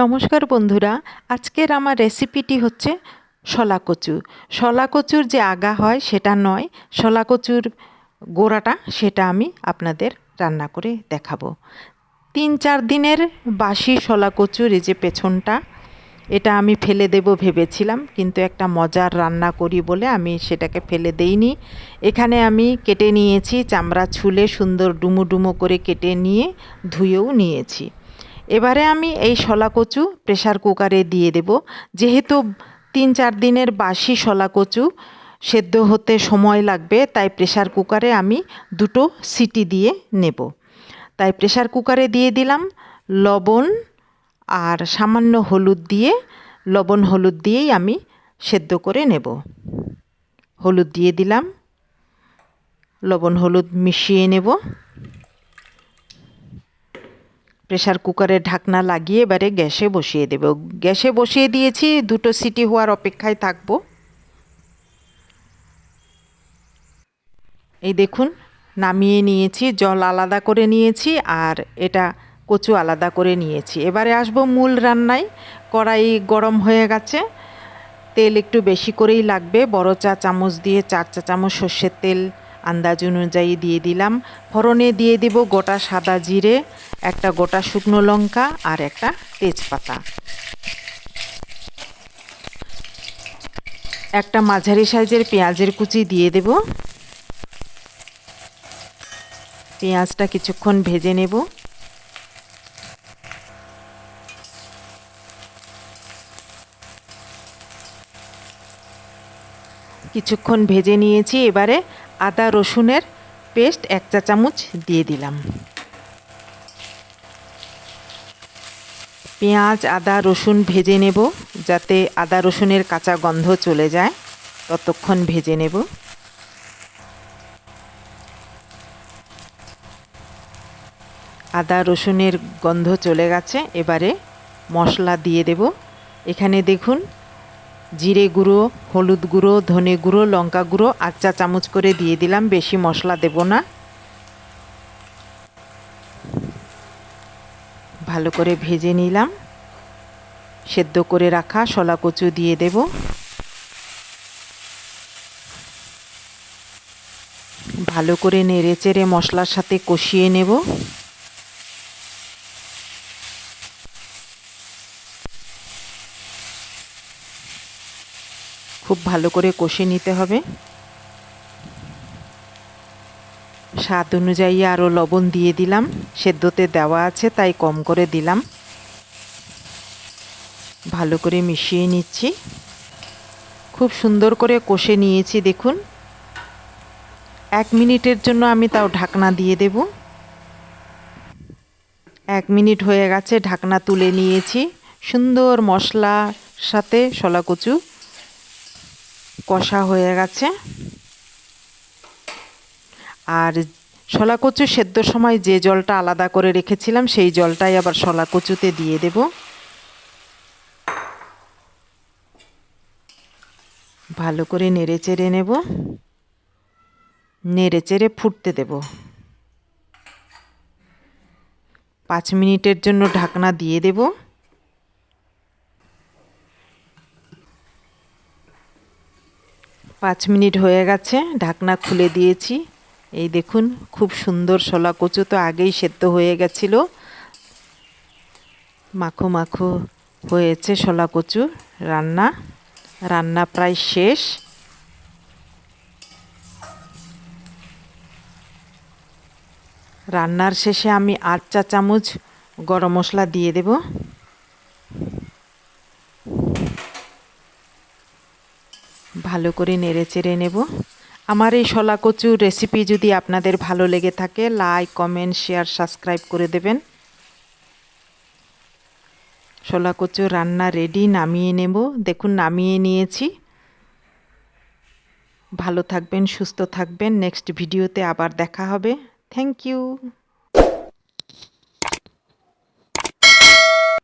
নমস্কার বন্ধুরা, আজকের আমার রেসিপিটি হচ্ছে শলা কচু শলা কচুর যে আগা হয় সেটা নয়, শলা কচুর গোড়াটা সেটা আমি আপনাদের রান্না করে দেখাবো। তিন চার দিনের বাসি শলা কচুর, এই যে পেছনটা, এটা আমি ফেলে দেব ভেবেছিলাম, কিন্তু একটা মজার রান্না করি বলে আমি সেটাকে ফেলে দেইনি। এখানে আমি কেটে নিয়েছি, চামড়া ছুলে সুন্দর ডুমো ডুমো করে কেটে নিয়ে ধুয়েও নিয়েছি। এবারে আমি এই শলা কচু প্রেশার কুকারে দিয়ে দেব। যেহেতু তিন চার দিনের বাসি শলা কচু সেদ্ধ হতে সময় লাগবে, তাই প্রেশার কুকারে আমি দুটো সিটি দিয়ে নেব। তাই প্রেশার কুকারে দিয়ে দিলাম লবণ আর সামান্য হলুদ দিয়ে, লবণ হলুদ দিয়েই আমি সেদ্ধ করে নেব। হলুদ দিয়ে দিলাম, লবণ হলুদ মিশিয়ে নেব। প্রেশার কুকারের ঢাকনা লাগিয়ে এবারে গ্যাসে বসিয়ে দেব। গ্যাসে বসিয়ে দিয়েছি, দুটো সিটি হওয়ার অপেক্ষায় থাকব। এই দেখুন, নামিয়ে নিয়েছি, জল আলাদা করে নিয়েছি আর এটা কচু আলাদা করে নিয়েছি। এবারে আসব মূল রান্নায়, কড়াই গরম হয়ে গেছে। তেল একটু বেশি করেই লাগবে, বড় চা চামচ দিয়ে চার চা চামচ সর্ষের তেল আন্দাজ অনুযায়ী দিয়ে দিলাম। ফোড়নে দিয়ে দিব গোটা সাদা জিরে, একটা গোটা শুকনো লঙ্কা আর একটা তেজপাতা। একটা মাঝারি সাইজের পেঁয়াজের কুচি দিয়ে দেব। পেঁয়াজটা কিছুক্ষণ ভেজে নেব। কিছুক্ষণ ভেজে নিয়েছি, এবারে আদা রসুনের পেস্ট এক চা চামচ দিয়ে দিলাম। পেঁয়াজ, আদা, রসুন ভেজে নেব যাতে আদা রসুনের কাঁচা গন্ধ চলে যায়। ততক্ষণ ভেজে নেব। আদা রসুনের গন্ধ চলে গেছে, এবারে মশলা দিয়ে দেব। এখানে দেখুন জিরে গুঁড়ো, হলুদ গুঁড়ো, ধনে গুঁড়ো, লঙ্কা গুঁড়ো, আর চা চামচ করে দিয়ে দিলাম, বেশি মশলা দেব না। ভালো করে ভেজে নিলাম। সেদ্ধ করে রাখা শলা কচু দিয়ে দেব। ভালো করে নেড়ে চেড়ে মশলার সাথে কষিয়ে নেব। খুব ভালো করে কষে নিতে হবে। স্বাদ অনুযায়ী আরও লবণ দিয়ে দিলাম। সেদ্ধতে দেওয়া আছে, তাই কম করে দিলাম। ভালো করে মিশিয়ে নিচ্ছি। খুব সুন্দর করে কষে নিয়েছি, দেখুন। এক মিনিটের জন্য আমি তাও ঢাকনা দিয়ে দেব। এক মিনিট হয়ে গেছে, ঢাকনা তুলে নিয়েছি। সুন্দর মশলার সাথে শলা কচু কষা হয়ে গেছে। আর শলা কচু সেদ্ধ সময় যে জলটা আলাদা করে রেখেছিলাম, সেই জলটাই আবার শলা কচুতে দিয়ে দেব। ভালো করে নেড়ে চেড়ে নেব। নেড়ে চেড়ে ফুটতে দেব। পাঁচ মিনিটের জন্য ঢাকনা দিয়ে দেবো। পাঁচ মিনিট হয়ে গেছে, ঢাকনা খুলে দিয়েছি। এই দেখুন, খুব সুন্দর শলা কচু তো আগেই সেদ্ধ হয়ে গেছিল। মাখো মাখো হয়েছে শলা কচু রান্না। রান্না প্রায় শেষ। রান্নার শেষে আমি আট চা চামচ গরম মশলা দিয়ে দেব। ভালো করে নেড়ে চেড়ে নেব। আমার এই শলা কচুর রেসিপি যদি আপনাদের ভালো লেগে থাকে লাইক কমেন্ট শেয়ার সাবস্ক্রাইব করে দেবেন। শলা কচু রান্না রেডি নামিয়ে নেব। দেখুন, নামিয়ে নিয়েছি। ভালো থাকবেন, সুস্থ থাকবেন। নেক্সট ভিডিওতে আবার দেখা হবে। Thank you